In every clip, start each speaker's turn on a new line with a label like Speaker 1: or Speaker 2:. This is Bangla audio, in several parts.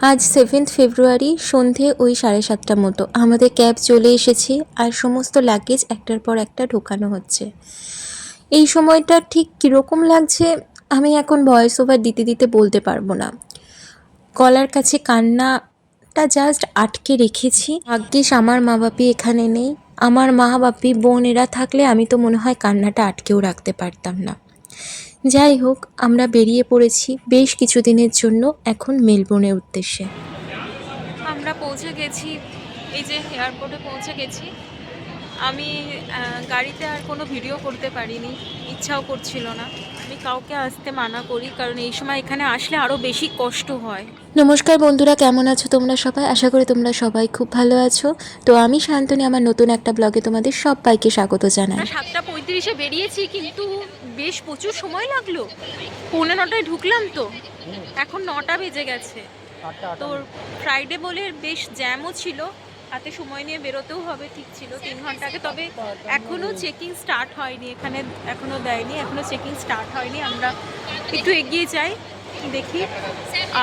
Speaker 1: আজ সেভেন্থ ফেব্রুয়ারি সন্ধে ওই সাড়ে সাতটা মতো। আমাদের ক্যাব চলে এসেছে আর সমস্ত লাগেজ একটার পর একটা ঢোকানো হচ্ছে। এই সময়টা ঠিক কীরকম লাগছে, আমি এখন ভয়েস ওভার দিতে দিতে বলতে পারব না। গলার কাছে কান্নাটা জাস্ট আটকে রেখেছি। ভাগ্যিস আমার মা বাপি এখানে নেই। আমার মা বাপি বোন এরা থাকলে আমি তো মনে হয় কান্নাটা আটকেও রাখতে পারতাম না। যাই হোক, আমরা বেরিয়ে পড়েছি বেশ কিছুদিনের জন্য এখন মেলবোর্নের উদ্দেশ্যে।
Speaker 2: আমরা পৌঁছে গেছি, এই যে এয়ারপোর্টে পৌঁছে গেছি। আমি গাড়িতে আর কোনো ভিডিও করতে পারিনি, ইচ্ছাও করছিল না। আমি কাউকে আসতে মানা করি কারণ এই সময় এখানে আসলে আরও বেশি কষ্ট হয়।
Speaker 1: নমস্কার বন্ধুরা কেমন আছো তোমরা সবাই? আশা করি তোমরা সবাই খুব ভালো আছো। তো আমি শান্তনী আমার নতুন একটা ব্লগে তোমাদের সবাইকে স্বাগত জানাই।
Speaker 2: সাতটা পঁয়ত্রিশে বেরিয়েছি কিন্তু বেশ প্রচুর সময় লাগল। পৌনে নটায় ঢুকলাম তো। এখন নটা বেজে গেছে। তো ফ্রাইডে বলে বেশ জ্যামও ছিল। হাতে সময় নিয়ে বেরোতেও হবে ঠিক ছিল তিন ঘণ্টা আগে। তবে এখনও চেকিং স্টার্ট হয়নি এখানে এখনও দেয়নি এখনও চেকিং স্টার্ট হয়নি আমরা একটু এগিয়ে যাই। দেখি।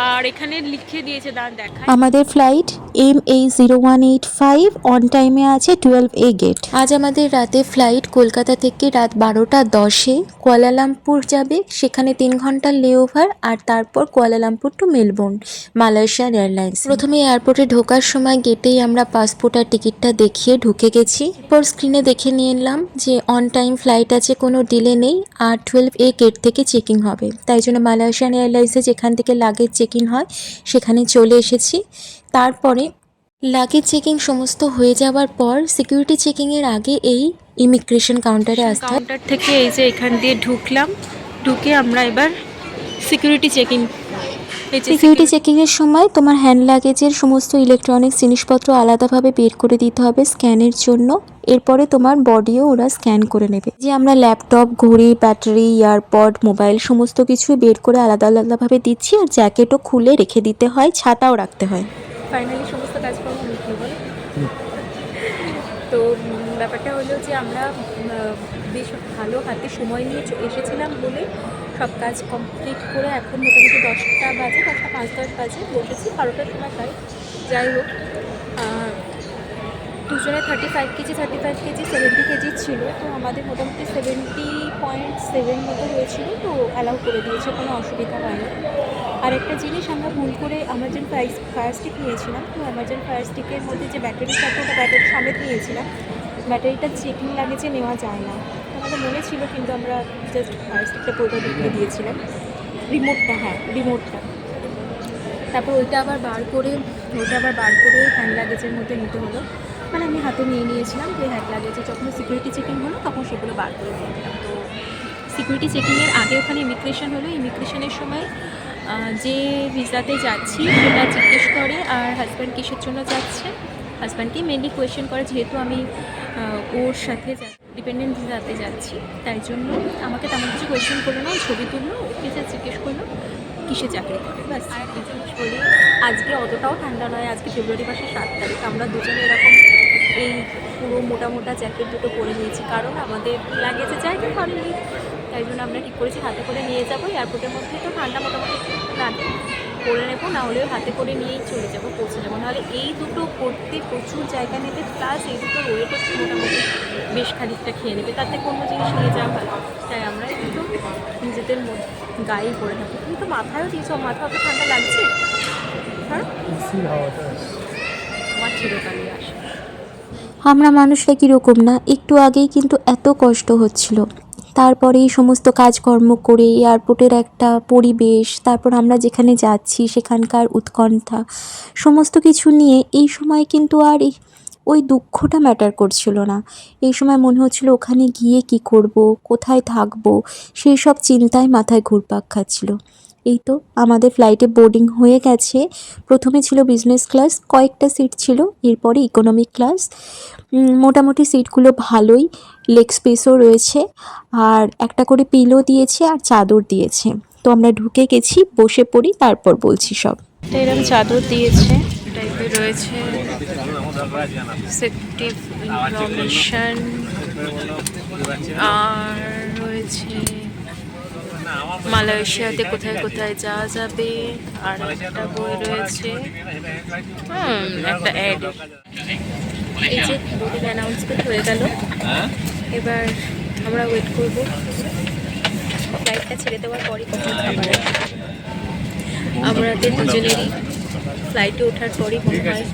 Speaker 2: আর এখানে লিখে দিয়েছে দাঁড় দেখায়
Speaker 1: আমাদের flight M H zero one eight five on টাইমে আছে টুয়েলভ এ গেট আজ আমাদের রাতে ফ্লাইট কলকাতা থেকে রাত বারোটা দশে কুয়ালালামপুর যাবে। সেখানে তিন ঘণ্টার লেওভার আর তারপর Kuala Lumpur to Melbourne Malaysian airlines প্রথমে এয়ারপোর্টে ঢোকার সময় গেটেই আমরা পাসপোর্ট আর টিকিটটা দেখিয়ে ঢুকে গেছি। এরপর স্ক্রিনে দেখে নিয়ে এলাম যে অন টাইম ফ্লাইট আছে কোনো ডিলে নেই। আর টুয়েলভ এ গেট থেকে চেকিং হবে। তাই জন্য মালয়েশিয়ান এয়ারলাইন্সে যেখান থেকে লাগেজ চেক ইন হয় সেখানে চলে এসেছি। তারপরে লাগেজ চেকিং সমস্ত হয়ে যাওয়ার পর সিকিউরিটি চেকিংয়ের আগে এই ইমিগ্রেশন কাউন্টারে আসতে
Speaker 2: কাউন্টার থেকে এই যে এখান দিয়ে ঢুকলাম ঢুকে আমরা এবার সিকিউরিটি চেকিং
Speaker 1: সিকিউরিটি চেকিংয়ের সময় তোমার হ্যান্ড লাগেজের সমস্ত ইলেকট্রনিক্স জিনিসপত্র আলাদাভাবে বের করে দিতে হবে স্ক্যানের জন্য। এরপরে তোমার বডিও ওরা স্ক্যান করে নেবে। যে আমরা ল্যাপটপ ঘড়ি ব্যাটারি ইয়ারপড মোবাইল সমস্ত কিছু বের করে আলাদা আলাদাভাবে দিচ্ছি আর জ্যাকেটও খুলে রেখে দিতে হয় ছাতাও রাখতে হয়।
Speaker 2: ফাইনালি সমস্ত কাজকর্ম মিটলো বলে? তো ব্যাপারটা হলো যে আমরা বেশ ভালো হাতে সময় নিয়ে এসেছিলাম বলে সব কাজ কমপ্লিট করে এখন মোটামুটি দশটা বাজে দশটা পাঁচ দশ বাজে, বসেছি, বারোটার সময় তাই যাই হোক দুজনে thirty five KG thirty five KG seventy KG ছিল, তো আমাদের মোটামুটি সেভেন্টি পয়েন্ট সেভেন মতো হয়েছিল, তো অ্যালাউ করে দিয়েছে, কোনো অসুবিধা হয়নি। আর একটা জিনিস আমরা ভুল করে আমাজন ফায়ার ফায়ার স্টিক নিয়েছিলাম, তো আমাজন ফায়ার স্টিকের মধ্যে যে ব্যাটারি থাকে ওটা ব্যাটারি সমেত নিয়েছিলাম। ব্যাটারিটা চেকিং লাগে যে নেওয়া যায় না। তো আমাদের মনে ছিল কিন্তু আমরা জাস্ট ফায়ার স্টিকটা পুরোটা ঢুকিয়ে দিয়েছিলাম। রিমোটটা হ্যাঁ রিমোটটা তারপর ওইটা আবার বার করে, ওইটা আবার বার করে হ্যান্ড লাগেজের মধ্যে নিতে হলো। মানে আমি হাতে নিয়ে নিয়েছিলাম, যে হ্যান্ড লাগেজে যখন সিকিউরিটি চেকিং হলো, তখন সেগুলো বার করে দিয়ে দিলাম তো সিকিউরিটি চেকিংয়ের আগে ওখানে ইমিগ্রেশন হলো। ইমিগ্রেশনের সময় যে ভিসাতে যাচ্ছি, সেটা জিজ্ঞেস করে, আর হাজব্যান্ড কিসের জন্য যাচ্ছে? হাজব্যান্ডকে মেনলি কোয়েশ্চেন করে, যেহেতু আমি ওর সাথে ডিপেন্ডেন্ট ভিসাতে যাচ্ছি, তাই জন্য আমাকে তেমন কিছু কোয়েশ্চেন করল না, ছবি তুললো, ওকে যা জিজ্ঞেস করল, কিসে চাকরি করে, ব্যাস। আর একটা জিনিস বলি আজকে অতটাও ঠান্ডা নয়, আজকে ফেব্রুয়ারি মাসের সাত তারিখ, আমরা দুজনে এরকম এই পুরো মোটা মোটা জ্যাকেট দুটো পরে নিয়েছি, কারণ আমাদের লাগেজে জায়গা হয়নি তাই জন্য আমরা ঠিক করেছি হাতে করে নিয়ে যাব এয়ারপোর্টের মধ্যে তো ঠান্ডা মোটামুটি না করে নেব, না হলেও হাতে করে নিয়েই চলে যাব, পৌঁছে যাব। নাহলে এই দুটো করতে প্রচুর জায়গা নেবে প্লাস এই দুটো ওয়েটও মোটামুটি বেশ খানিকটা খেয়ে নেবে। তাতে কোনো জিনিস নিয়ে যাওয়া ভালো তাই আমরা একটু নিজেদের মধ্যে গায়েই পরে থাকি তুমি তো মাথায়ও দিয়েছ মাথা অত ঠান্ডা লাগছে? হ্যাঁ? আমার চিরকালই আসে
Speaker 1: আমরা মানুষরা কীরকম না? একটু আগেই কিন্তু এত কষ্ট হচ্ছিল। তারপরে এই সমস্ত কাজকর্ম করে এয়ারপোর্টের একটা পরিবেশ, তারপর আমরা যেখানে যাচ্ছি সেখানকার উৎকণ্ঠা, সমস্ত কিছু নিয়ে এই সময় কিন্তু আর ওই দুঃখটা ম্যাটার করছিল না। এই সময় মনে হচ্ছিল ওখানে গিয়ে কি করব, কোথায় থাকব, সেই সব চিন্তায় মাথায় ঘুরপাক খাচ্ছিল। এই তো আমাদের ফ্লাইটে বোর্ডিং হয়ে গেছে। প্রথমে ছিল বিজনেস ক্লাস কয়েকটা সিট ছিল, এরপরে ইকোনমিক ক্লাস মোটামুটি সিটগুলো ভালোই। লেগ স্পেসও রয়েছে। আর একটা করে পিলো দিয়েছে আর চাদর দিয়েছে। তো আমরা ঢুকে গেছি, বসে পড়ি, তারপর বলছি সব।
Speaker 2: এরকম চাদর দিয়েছে রয়েছে। আর রয়েছে মালয়েশিয়াতে কোথায় কোথায় যাওয়া যাবে? আর একটা বই রয়েছে। হুম, একটা অ্যাড এই যে বোর্ডের অ্যানাউন্সমেন্ট হয়ে গেল। এবার আমরা ওয়েট করব। ফ্লাইটটা ছেড়ে দেওয়ার পরই কখন খাবার। আমাদের দুজনেরই ফ্লাইটে ওঠার পরই মনে হয়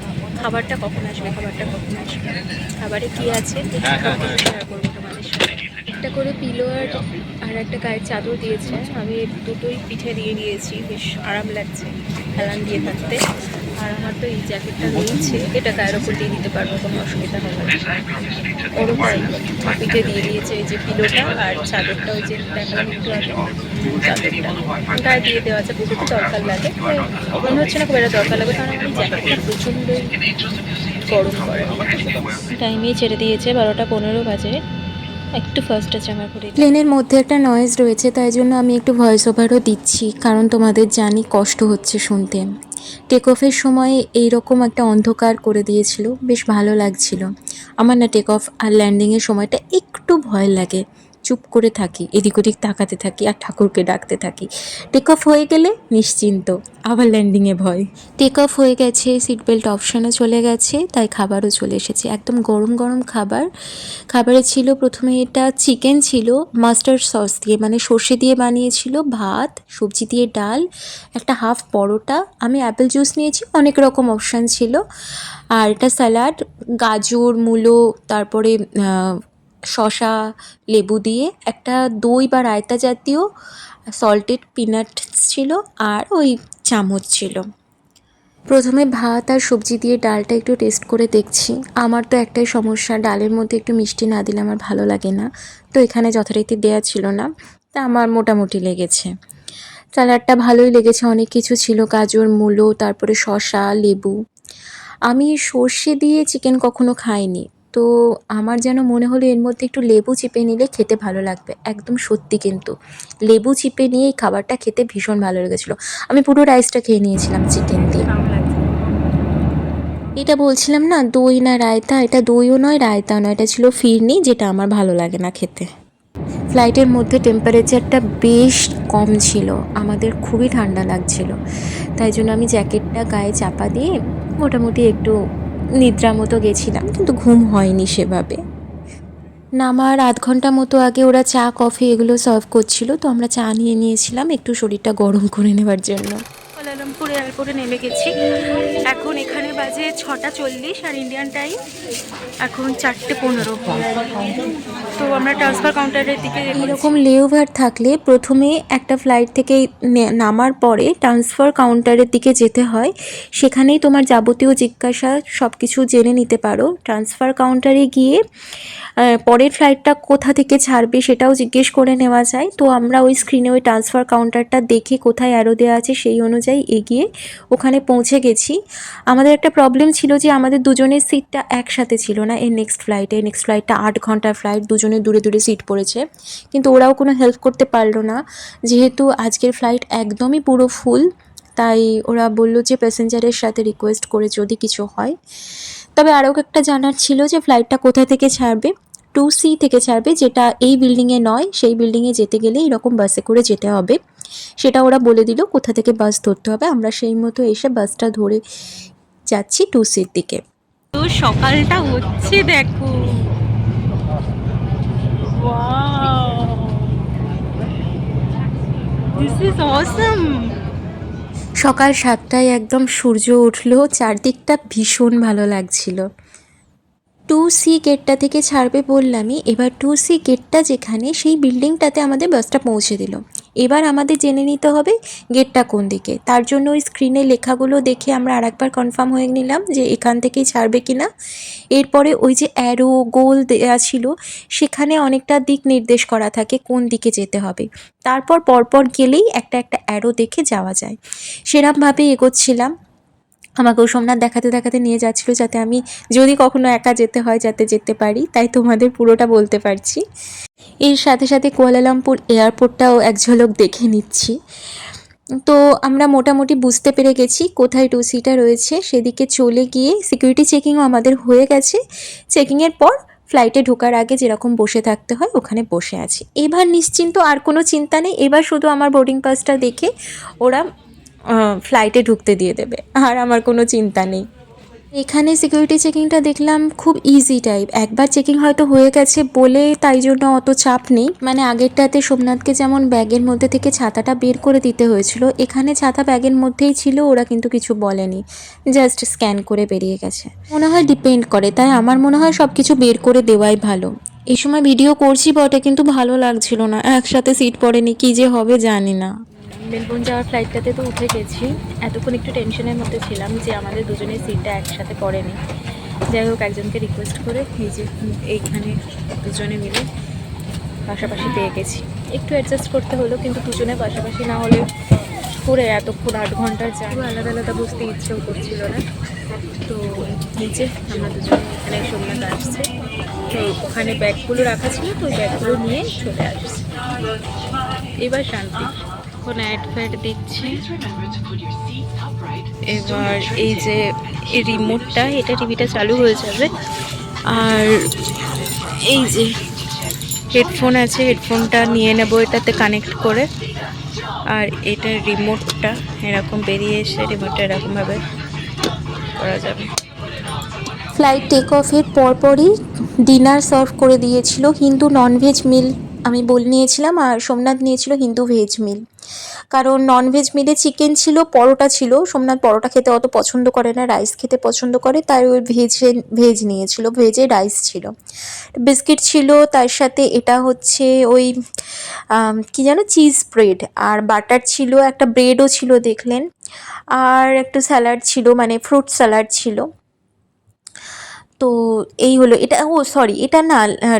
Speaker 2: খাবারটা কখন আসবে, খাবারটা কখন আসবে। খাবারে কি আছে শেয়ার করব। একটা করে পিলো আর আর একটা গায়ের চাদর দিয়েছে। আমি দুটোই পিঠে দিয়ে দিয়েছি, বেশ আরাম লাগছে হেলান দিয়ে থাকতে। আর আমার তো এই জ্যাকেটটা রয়েছে, এটা গায়ের ওপর দিয়ে দিতে পারব, কোনো অসুবিধা হবে না। পিঠে দিয়ে দিয়েছে এই যে পিলোটা আর চাদরটা, ওই যে দেখালাম একটু চাদরটা। গায়ে দিয়ে দেওয়া আছে পুজোতে দরকার লাগে। মনে হচ্ছে না খুব একটা দরকার লাগে কারণ এই জ্যাকেটটা প্রচণ্ডই গরম করে। টাইমেই ছেড়ে দিয়েছে বারোটা পনেরো বাজে। একটু ফার্স্ট আছে আমার ঘড়ি
Speaker 1: প্লেনের মধ্যে একটা নয়েজ রয়েছে, তাই জন্য আমি একটু ভয়েস ওভারও দিচ্ছি, কারণ তোমাদের জানি কষ্ট হচ্ছে শুনতে। টেক অফের সময় এইরকম একটা অন্ধকার করে দিয়েছিল, বেশ ভালো লাগছিল। আমার না টেক অফ আর ল্যান্ডিংয়ের সময়টা একটু ভয় লাগে। চুপ করে থাকি, এদিক ওদিক তাকাতে থাকি আর ঠাকুরকে ডাকতে থাকি। টেক অফ হয়ে গেলে নিশ্চিন্ত, আবার ল্যান্ডিংয়ে ভয়। টেক অফ হয়ে গেছে সিট বেল্ট অপশানও চলে গেছে, তাই খাবারও চলে এসেছে। একদম গরম গরম খাবার। খাবারে ছিল প্রথমে এটা চিকেন ছিল মাস্টার্ড সস দিয়ে মানে সর্ষে দিয়ে বানিয়েছিল, ভাত, সবজি দিয়ে ডাল, একটা হাফ পরোটা। আমি অ্যাপেল জুস নিয়েছি, অনেক রকম অপশান ছিল। আর এটা স্যালাড গাজর, মূলো, তারপরে শশা লেবু দিয়ে একটা দই বা রায়তা জাতীয় সল্টেড পিনাট ছিল আর ওই চামচ ছিল। প্রথমে ভাত আর সবজি দিয়ে ডালটা একটু টেস্ট করে দেখছি। আমার তো একটাই সমস্যা, ডালের মধ্যে একটু মিষ্টি না দিলে আমার ভালো লাগে না। তো এখানে যথারীতি দেওয়া ছিল না, তা আমার মোটামুটি লেগেছে। স্যালাডটা ভালোই লেগেছে, অনেক কিছু ছিল, গাজর, মূলো, তারপরে শসা, লেবু। আমি সর্ষে দিয়ে চিকেন কখনো খাইনি। তো আমার যেন মনে হলো এর মধ্যে একটু লেবু চিপে নিলে খেতে ভালো লাগবে একদম সত্যি কিন্তু। লেবু চিপে নিয়ে এই খাবারটা খেতে ভীষণ ভালো লেগেছিলো। আমি পুরো রাইসটা খেয়ে নিয়েছিলাম চিকেন দিয়ে। এটা বলছিলাম না দই না রায়তা এটা দইও নয় রায়তা নয় এটা ছিল ফিরনি যেটা আমার ভালো লাগে না খেতে। ফ্লাইটের মধ্যে টেম্পারেচারটা বেশ কম ছিল আমাদের খুবই ঠান্ডা লাগছিল। তাই জন্য আমি জ্যাকেটটা গায়ে চাপা দিয়ে মোটামুটি একটু নিদ্রা মতো গেছিলাম, কিন্তু ঘুম হয়নি সেভাবে। নামার আধ ঘণ্টা মতো আগে ওরা চা, কফি এগুলো সার্ভ করছিল, তো আমরা চা নিয়ে নিয়েছিলাম একটু শরীরটা গরম করে নেওয়ার জন্য।
Speaker 2: কোয়ালালামপুর এয়ারপোর্টে নেমে গেছি। এখন এখানে বাজে ছটা চল্লিশ আর ইন্ডিয়ান টাইম এখন চারটে পনেরো। তো আমরা ট্রান্সফার কাউন্টারের দিকে।
Speaker 1: এরকম লেওভার থাকলে প্রথমে একটা ফ্লাইট থেকে নামার পরে ট্রান্সফার কাউন্টারের দিকে যেতে হয়। সেখানেই তোমার যাবতীয় জিজ্ঞাসা সব কিছু জেনে নিতে পারো। ট্রান্সফার কাউন্টারে গিয়ে পরের ফ্লাইটটা কোথা থেকে ছাড়বে সেটাও জিজ্ঞেস করে নেওয়া যায়। তো আমরা ওই স্ক্রিনে ওই ট্রান্সফার কাউন্টারটা দেখে কোথায় অ্যারো দেওয়া আছে সেই অনুযায়ী এগিয়ে ওখানে পৌঁছে গেছি। আমাদের একটা প্রবলেম ছিল যে আমাদের দুজনের সিটটা একসাথে ছিল না। এর নেক্সট ফ্লাইটে নেক্সট ফ্লাইটটা আট ঘণ্টার ফ্লাইট দুজনে দূরে দূরে সিট পড়েছে। কিন্তু ওরাও কোনো হেল্প করতে পারল না। যেহেতু আজকের ফ্লাইট একদমই পুরো ফুল তাই ওরা বলল যে প্যাসেঞ্জারের সাথে রিকোয়েস্ট করে যদি কিছু হয়। তবে আরও একটা জানার ছিল যে ফ্লাইটটা কোথা থেকে ছাড়বে? টু সি থেকে ছাড়বে যেটা এই বিল্ডিংয়ে নয় সেই বিল্ডিংয়ে যেতে গেলে এরকম বাসে করে যেতে হবে। সেটা ওরা বলে দিল কোথা থেকে বাস ধরতে হবে। আমরা সেই মতো এসে বাসটা ধরে যাচ্ছি টু সির দিকে।
Speaker 2: তো সকালটা হচ্ছে দেখো। দিস ইজ অসম
Speaker 1: সকাল সাতটায় একদম সূর্য উঠল চারদিকটা ভীষণ ভালো লাগছিল। টু সি গেটটা থেকে ছাড়বে বললামই, এবার টু সি গেটটা যেখানে, সেই বিল্ডিংটাতে আমাদের বাসটা পৌঁছে দিল। এবার আমাদের জেনে নিতে হবে গেটটা কোন দিকে। তার জন্য ওই স্ক্রিনে লেখাগুলো দেখে আমরা আরেকবার কনফার্ম হয়ে নিলাম যে এখান থেকেই ছাড়বে কিনা। এরপরে ওই যে অ্যারো গোল দেওয়া ছিল, সেখানে অনেকটা দিক নির্দেশ করা থাকে কোন দিকে যেতে হবে। তারপর পরপর গেলেই একটা একটা অ্যারো দেখে যাওয়া যায়। সেরমভাবে এগোচ্ছিলাম। আমাকেও সোমনাথ দেখাতে দেখাতে নিয়ে যাচ্ছিল যাতে আমি যদি কখনো একা যেতে হয়, যাতে যেতে পারি। তাই তোমাদের পুরোটা বলতে পারছি। এর সাথে সাথে কুয়ালালামপুর এয়ারপোর্টটাও এক ঝলক দেখে নিচ্ছি। তো আমরা মোটামুটি বুঝতে পেরে গেছি কোথায় টু সিটা রয়েছে। সেদিকে চলে গিয়ে সিকিউরিটি চেকিংও আমাদের হয়ে গেছে। চেকিংয়ের পর ফ্লাইটে ঢোকার আগে যেরকম বসে থাকতে হয়, ওখানে বসে আছি। এবার নিশ্চিন্ত আর কোনো চিন্তা নেই। এবার শুধু আমার বোর্ডিং পাসটা দেখে ওরা ফ্লাইটে ঢুকতে দিয়ে দেবে। আর আমার কোনো চিন্তা নেই। এখানে সিকিউরিটি চেকিংটা দেখলাম খুব ইজি টাইপ একবার চেকিং হয়তো হয়ে গেছে বলে তাই জন্য অত চাপ নেই। মানে আগেরটাতে সোমনাথকে যেমন ব্যাগের মধ্যে থেকে ছাতাটা বের করে দিতে হয়েছিল, এখানে ছাতা ব্যাগের মধ্যেই ছিল, ওরা কিন্তু কিছু বলেনি। জাস্ট স্ক্যান করে বেরিয়ে গেছে। মনে হয় ডিপেন্ড করে, তাই আমার মনে হয় সব কিছু বের করে দেওয়াই ভালো। এই সময় ভিডিও করছি বটে, কিন্তু ভালো লাগছিল না। একসাথে সিট পড়েনি, কি যে হবে জানি না।
Speaker 2: মেলবোর্ন যাওয়ার ফ্লাইটটাতে তো উঠে গেছি। এতক্ষণ একটু টেনশনের মধ্যে ছিলাম যে আমাদের দুজনের সিটটা একসাথে পড়েনি। যাই হোক, একজনকে রিকোয়েস্ট করে যে এইখানে দুজনে মিলে পাশাপাশি পেয়ে গেছি। একটু অ্যাডজাস্ট করতে হলো, কিন্তু দুজনে পাশাপাশি না হলে করে এতক্ষণ আট ঘণ্টার জার্নি আলাদা আলাদা বুঝতে ইচ্ছেও করছিল না। তো নিচে আমরা দুজনে এখানে সোমনাথ আসছে। তো ওখানে ব্যাগগুলো রাখা ছিল, তো ওই ব্যাগগুলো নিয়ে চলে আসছে। এবার শান্তি। এখন অ্যাড ফ্যাড দিচ্ছি। এবার এই যে রিমোটটা এটা টিভিটা চালু হয়ে যাবে। আর এই যে হেডফোন আছে হেডফোনটা নিয়ে নেব এটাতে কানেক্ট করে। আর এটা রিমোটটা এরকম বেরিয়ে এসে রিমোটটা এরকমভাবে করা যাবে।
Speaker 1: ফ্লাইট টেক অফের পরপরই ডিনার সার্ভ করে দিয়েছিল হিন্দু ননভেজ মিল আমি বলে নিয়েছিলাম আর সোমনাথ নিয়েছিল হিন্দু ভেজ মিল কারণ ননভেজ মিলে চিকেন ছিল, পরোটা ছিল। সোমনাথ পরোটা খেতে অত পছন্দ করে না রাইস খেতে পছন্দ করে, তাই ওই ভেজে ভেজ নিয়েছিল ভেজে রাইস ছিল। বিস্কিট ছিল, তার সাথে এটা হচ্ছে ওই কি যেন চিজ ব্রেড আর বাটার ছিল, একটা ব্রেডও ছিল দেখলেন। আর একটা স্যালাড ছিল মানে ফ্রুট স্যালাড ছিল। তো এই হলো, এটা, ও সরি এটা না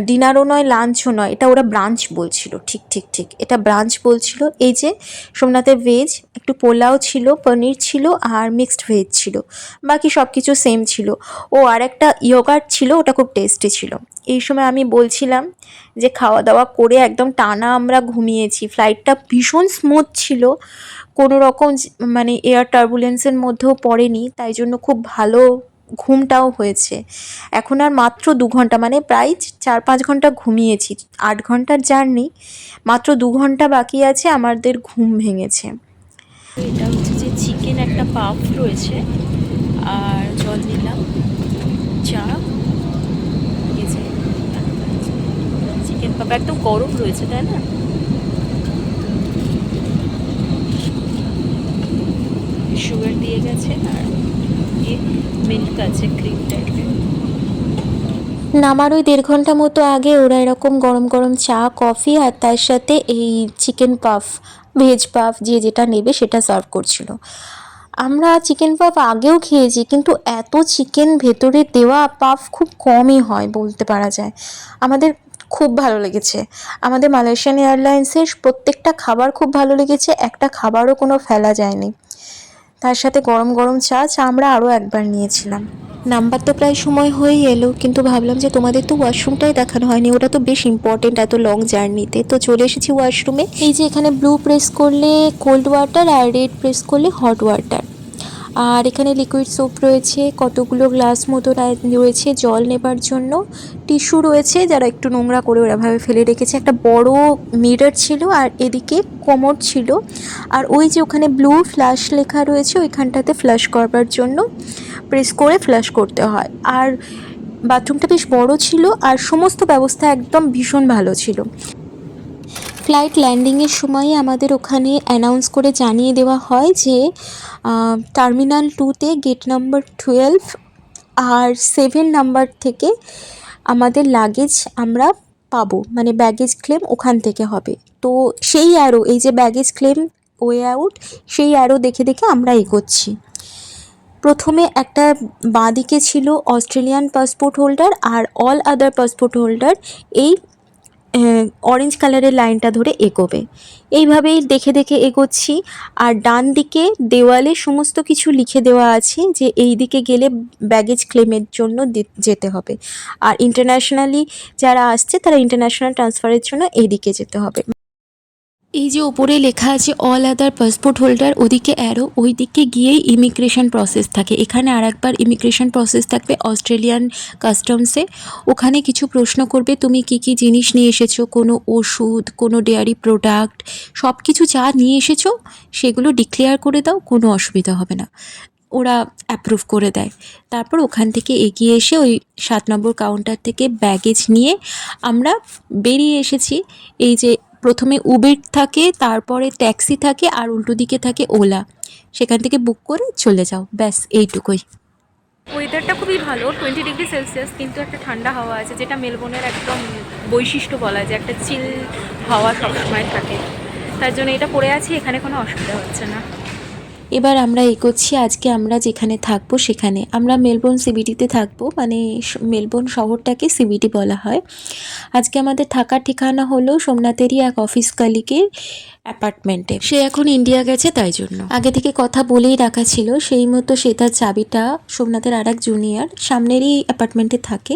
Speaker 1: ডিনারও নয় লাঞ্চও নয়, এটা ওরা ব্রাঞ্চ বলছিল, ঠিক ঠিক ঠিক, এটা ব্রাঞ্চ বলছিল, এই যে সোমনাথের ভেজ একটু পোলাও ছিল, পনির ছিল আর মিক্সড ভেজ ছিল, বাকি সব কিছু সেম ছিল, ও আর একটা ইয়োগার্ট ছিল, ওটা খুব টেস্টি ছিল, এই সময় আমি বলছিলাম যে খাওয়া দাওয়া করে একদম টানা আমরা ঘুমিয়েছি ফ্লাইটটা ভীষণ স্মুথ ছিল, কোনো রকম মানে এয়ার টার্বুলেন্সের মধ্যেও পড়েনি, তাই জন্য খুব ভালো ঘুমটাও হয়েছে। এখন আর মাত্র দু ঘণ্টা মানে প্রায় চার পাঁচ ঘণ্টা ঘুমিয়েছি, আট ঘণ্টার জার্নি, মাত্র দু ঘণ্টা বাকি আছে, আমাদের ঘুম ভেঙেছে।
Speaker 2: এটা হচ্ছে যে চিকেন একটা পাফ রয়েছে, আর জল নিলাম, চা চিকেন পাপ একদম গরম রয়েছে, তাই না? সুগার দিয়ে গেছে, আর মিল্ক আছে ক্রিম
Speaker 1: নামার ওই দেড় ঘণ্টা মতো আগে ওরা এরকম গরম গরম চা কফি আর তার সাথে এই চিকেন পাফ ভেজ পাফ যে যেটা নেবে সেটা সার্ভ করছিল। আমরা চিকেন পাফ আগেও খেয়েছি কিন্তু এত চিকেন ভেতরে দেওয়া পাফ খুব কমই হয় বলতে পারা যায়। আমাদের খুব ভালো লেগেছে। আমাদের মালয়েশিয়ান এয়ারলাইন্সের প্রত্যেকটা খাবার খুব ভালো লেগেছে, একটা খাবারও কোনো ফেলা যায়নি। তার সাথে গরম গরম চা চা আমরা আরও একবার নিয়েছিলাম। নাম্বার তো প্রায় সময় হয়েই এলো, কিন্তু ভাবলাম যে তোমাদের তো ওয়াশরুমটাই দেখানো হয়নি, ওটা তো বেশ ইম্পর্টেন্ট এত লং জার্নিতে তো চলে এসেছি ওয়াশরুমে। এই যে এখানে ব্লু প্রেস করলে কোল্ড ওয়াটার আর রেড প্রেস করলে হট ওয়াটার আর এখানে লিকুইড সোপ রয়েছে, কতগুলো গ্লাস মতো রয়েছে জল নেবার জন্য। টিস্যু রয়েছে যারা একটু নোংরা করে ওরাভাবে ফেলে রেখেছে। একটা বড় মিরর ছিল আর এদিকে কোমর ছিল। আর ওই যে ওখানে ব্লু ফ্ল্যাশ লেখা রয়েছে, ওইখানটাতে ফ্ল্যাশ করবার জন্য প্রেস করে ফ্ল্যাশ করতে হয়। আর বাথরুমটা বেশ বড় ছিল আর সমস্ত ব্যবস্থা একদম ভীষণ ভালো ছিল। ফ্লাইট ল্যান্ডিংয়ের সময় আমাদের ওখানে অ্যানাউন্স করে জানিয়ে দেওয়া হয় যে টার্মিনাল টুতে গেট নাম্বার টুয়েলভ আর সেভেন নাম্বার থেকে আমাদের লাগেজ আমরা পাবো। মানে ব্যাগেজ ক্লেম ওখান থেকে হবে। তো সেই অ্যারো এই যে ব্যাগেজ ক্লেম ওয়ে আউট সেই অ্যারো দেখে দেখে আমরা এগোচ্ছি। প্রথমে একটা বাঁদিকে ছিল অস্ট্রেলিয়ান পাসপোর্ট হোল্ডার আর অল আদার পাসপোর্ট হোল্ডার এই অরেঞ্জ কালারের লাইনটা ধরে এগোবে। এইভাবেই দেখে দেখে এগোচ্ছি। আর ডান দিকে দেওয়ালে সমস্ত কিছু লিখে দেওয়া আছে যে, এই দিকে গেলে ব্যাগেজ ক্লেমের জন্য যেতে হবে। আর ইন্টারন্যাশনালি যারা আসছে, তারা ইন্টারন্যাশনাল ট্রান্সফারের জন্য এই দিকে যেতে হবে। এই যে ওপরে লেখা আছে অল আদার পাসপোর্ট হোল্ডার ওদিকে অ্যারো ওই দিকে গিয়েই ইমিগ্রেশন প্রসেস থাকে। এখানে আর একবার ইমিগ্রেশন প্রসেস থাকবে অস্ট্রেলিয়ান কাস্টমসে ওখানে কিছু প্রশ্ন করবে, তুমি কি কি জিনিস নিয়ে এসেছ? কোনো ওষুধ, কোনো ডেয়ারি প্রোডাক্ট সব কিছু যা নিয়ে এসেছ, সেগুলো ডিক্লেয়ার করে দাও, কোনো অসুবিধা হবে না। ওরা অ্যাপ্রুভ করে দেয়। তারপর ওখান থেকে এগিয়ে এসে ওই সাত নম্বর কাউন্টার থেকে ব্যাগেজ নিয়ে আমরা বেরিয়ে এসেছি। এই যে প্রথমে উবের থাকে, তারপরে ট্যাক্সি থাকে আর উল্টো দিকে থাকে ওলা সেখান থেকে বুক করে চলে যাও। ব্যাস, এইটুকুই।
Speaker 2: ওয়েদারটা খুবই ভালো টোয়েন্টি ডিগ্রি সেলসিয়াস কিন্তু একটা ঠান্ডা হাওয়া আছে, যেটা মেলবোর্নের একদম বৈশিষ্ট্য বলা যায়। একটা চিল হাওয়া সবসময় থাকে। তার জন্য এটা পড়ে আছি, এখানে কোনো অসুবিধা হচ্ছে না।
Speaker 1: এবার আমরা এগোচ্ছি, আজকে আমরা যেখানে থাকব সেখানে। আমরা মেলবোর্ন সিবিডিতে থাকব মানে মেলবোর্ন শহরটাকে সিবিডি বলা হয়। আজকে আমাদের থাকার ঠিকানা হলো সোমনাথেরই এক অফিস কালিকের অ্যাপার্টমেন্টে। সে এখন ইন্ডিয়া গেছে তাই জন্য। আগে থেকে কথা বলেই রাখা ছিল, সেই মতো সে তার চাবিটা সোমনাথের আর এক জুনিয়র সামনেরই অ্যাপার্টমেন্টে থাকে,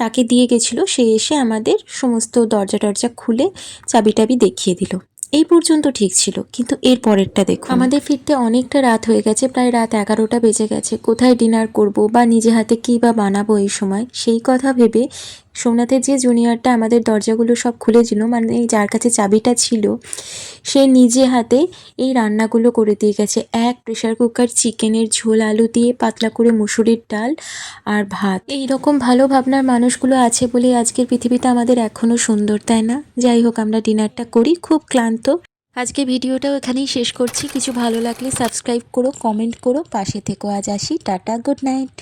Speaker 1: তাকে দিয়ে গেছিল। সে এসে আমাদের সমস্ত দরজা টরজা খুলে চাবি টাবি দেখিয়ে দিল। এই পর্যন্ত ঠিক ছিল, কিন্তু এর পরেরটা দেখো আমাদের ফিরতে অনেকটা রাত হয়ে গেছে, প্রায় রাত এগারোটা বেজে গেছে। কোথায় ডিনার করব বা নিজে হাতে কী বা বানাবো এই সময়, সেই কথা ভেবে সোমনাথের যে জুনিয়রটা আমাদের দরজাগুলো সব খুলে দিল মানে যার কাছে চাবিটা ছিল, সে নিজে হাতে এই রান্নাগুলো করে দিয়ে গেছে। এক প্রেশার কুকার চিকেনের ঝোল, আলু দিয়ে পাতলা করে মুসুরির ডাল আর ভাত। এই রকম ভালো ভাবনার মানুষগুলো আছে বলে আজকের পৃথিবীটা আমাদের এখনও সুন্দর, তাই না? যাই হোক, আমরা ডিনারটা করি, খুব ক্লান্ত। আজকে ভিডিওটাও এখানেই শেষ করছি। কিছু ভালো লাগলে সাবস্ক্রাইব করো কমেন্ট করো, পাশে থেকো। আজ আসি, টাটা গুড নাইট